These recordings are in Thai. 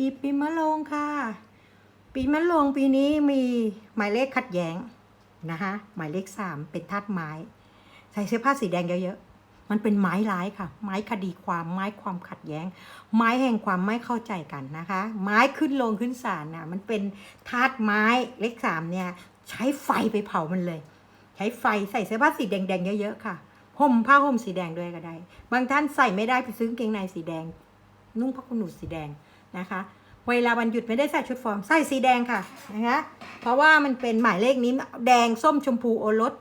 ดีปีมะโรงค่ะ ปีมะโรงปีนี้มีหมายเลขขัดแย้งนะคะหมายเลขสามเป็นธาตุไม้ ใส่เสื้อผ้าสีแดงเยอะๆมันเป็นไม้ร้ายค่ะ ไม้คดีความไม้ความขัดแย้ง ไม้แห่งความไม่เข้าใจกันนะคะ ไม้ขึ้นลงขึ้นศาลน่ะมันเป็นธาตุไม้เลขสามเนี่ยใช้ไฟไปเผามันเลย ใช้ไฟใส่เสื้อผ้าสีแดงๆเยอะๆค่ะห่มผ้าห่มสีแดงด้วยก็ได้ บางท่านใส่ไม่ได้ไปซื้อกางเกงในสีแดง นุ่งผ้าขนหนูสีแดงนะคะเวลาวันหยุดไม่ได้ใส่ชุดฟอร์มใส่สีแดงค่ะนะคะเพราะว่ามันเป็นหมายเลขนี้แดงส้มชมพูโอรส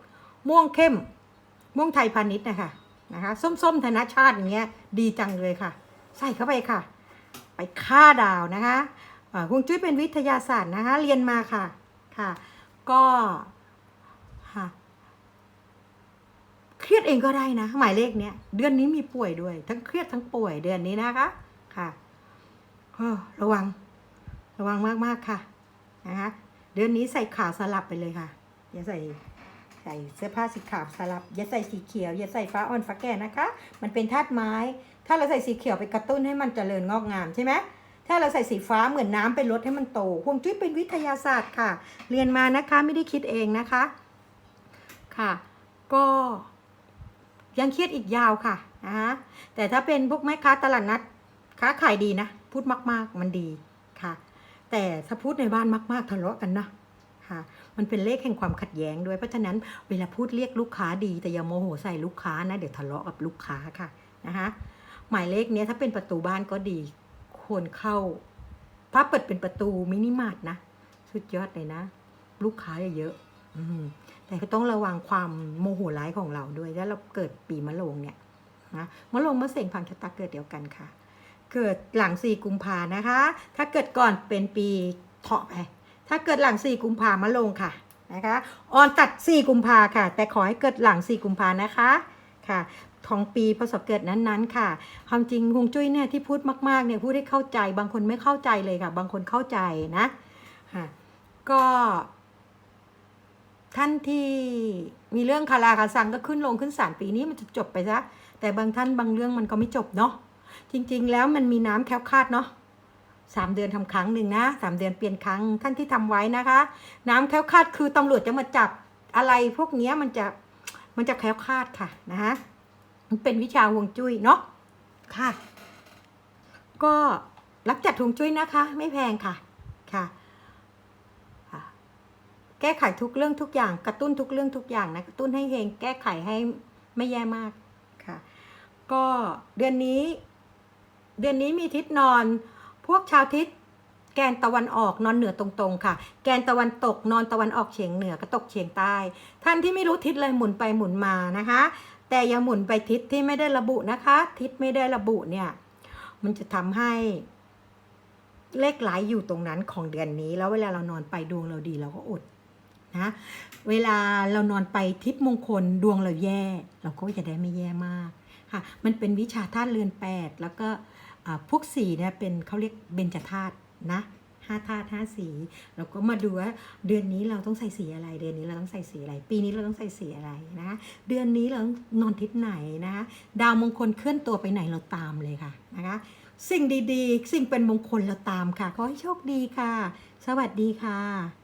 ม่วงเข้ม ม่วงไทยพาณิชย์นะคะนะคะส้มๆธนชาติอย่างเงี้ยดีจังเลยค่ะ ใส่เข้าไปค่ะ ไปฆ่าดาวนะคะอ่าฮวงจุ้ยเป็นวิทยาศาสตร์นะคะเรียนมาค่ะค่ะ ก็ค่ะเครียดเองก็ได้นะ หมายเลขเนี้ยเดือนนี้มีป่วยด้วย ทั้งเครียดทั้งป่วยเดือนนี้นะคะ ค่ะระวังระวังมากๆค่ะนะคะเดือนนี้ใส่ขาวสลับไปเลยค่ะ อย่าใส่ใส่เสื้อผ้าสีขาวสลับ อย่าใส่สีเขียว อย่าใส่ฟ้าอ่อนฟ้าแก่นะคะ มันเป็นธาตุไม้ ถ้าเราใส่สีเขียวไปกระตุ้นให้มันเจริญงอกงามใช่ไหมถ้าเราใส่สีฟ้าเหมือนน้ำไปลดให้มันโตฮวงจุ้ยเป็นวิทยาศาสตร์ค่ะ เรียนมานะคะไม่ได้คิดเองนะคะค่ะ ก็ยังเครียดอีกยาวค่ะนะคะแต่ถ้าเป็นพวกแม่ค้าตลาดนัด ค้าขายดีนะ พูดมากๆมันดีค่ะ แต่ถ้าพูดในบ้านมาก ๆทะเลาะกันนะค่ะมันเป็นเลขแห่งความขัดแย้งด้วยเพราะฉะนั้นเวลาพูดเรียกลูกค้าดีแต่อย่าโมโหใส่ลูกค้านะ เดี๋ยวทะเลาะกับลูกค้าค่ะนะคะหมายเลขเนี้ยถ้าเป็นประตูบ้านก็ดี ควรเข้าถ้าเปิดเป็นประตูมินิมาร์ทนะ สุดยอดเลยนะ ลูกค้าเยอะแต่ก็ต้องระวังความโมโหร้ายของเราด้วยถ้าเราเกิดปีมะโรงเนี่ยนะมะโรงมะเสงพังชะตาเกิดเดียวกันค่ะ เกิดหลังสี่กุมภานะคะ ถ้าเกิดก่อนเป็นปีเถาะไป ถ้าเกิดหลังสี่กุมภามะโรงค่ะนะคะออนตัดสี่กุมภาค่ะ แต่ขอให้เกิดหลังสี่กุมภานะคะค่ะของปีพศเกิดนั้นๆ ค่ะ ความจริงฮวงจุ้ยเนี่ยที่พูดมากๆเนี่ยพูดให้เข้าใจบางคนไม่เข้าใจเลยค่ะ บางคนเข้าใจนะค่ะก็ ท่านที่มีเรื่องคาราคาซังก็ขึ้นลงขึ้นศาลปีนี้มันจะจบไปซะแต่บางท่านบางเรื่องมันก็ไม่จบเนาะ จริงๆ แล้วมันมีน้ำแคล้วคลาดเนาะสามเดือนทำครั้งหนึ่งนะสามเดือนเปลี่ยนครั้งท่านที่ทำไว้นะคะ น้ำแคล้วคลาดคือตำรวจจะมาจับอะไรพวกนี้มันจะมันจะแคล้วคลาดค่ะนะคะมันเป็นวิชาฮวงจุ้ยเนาะค่ะ ก็รับจัดฮวงจุ้ยนะคะ ไม่แพงค่ะค่ะแก้ไขทุกเรื่องทุกอย่าง กระตุ้นทุกเรื่องทุกอย่างนะกระตุ้นให้เฮงแก้ไขให้ไม่แย่มากค่ะ ก็เดือนนี้ เดือนนี้มีทิศนอน พวกชาวทิศแกนตะวันออกนอนเหนือตรงๆ ค่ะ แกนตะวันตกนอนตะวันออกเฉียงเหนือก็ตกเฉียงใต้ ท่านที่ไม่รู้ทิศเลยหมุนไปหมุนมานะคะ แต่อย่าหมุนไปทิศที่ไม่ได้ระบุนะคะ ทิศไม่ได้ระบุเนี่ย มันจะทำให้เลขหลายอยู่ตรงนั้นของเดือนนี้ แล้วเวลาเรานอนไปดวงเราดีเราก็อดนะเวลาเรานอนไปทิพมงคลดวงเราแย่ เราก็จะได้ไม่แย่มากค่ะ มันเป็นวิชาธาตุเรือนแปดแล้วก็ พวกสีเนี่ยเป็นเขาเรียกเบญจธาตุนะห้าธาตุห้าสีเราก็มาดูว่าเดือนนี้เราต้องใส่สีอะไร เดือนนี้เราต้องใส่สีอะไร ปีนี้เราต้องใส่สีอะไรนะเดือนนี้เราต้องนอนทิศไหนนะคะดาวมงคลเคลื่อนตัวไปไหนเราตามเลยค่ะนะคะสิ่งดีๆ สิ่งเป็นมงคลเราตามค่ะ ขอให้โชคดีค่ะ สวัสดีค่ะ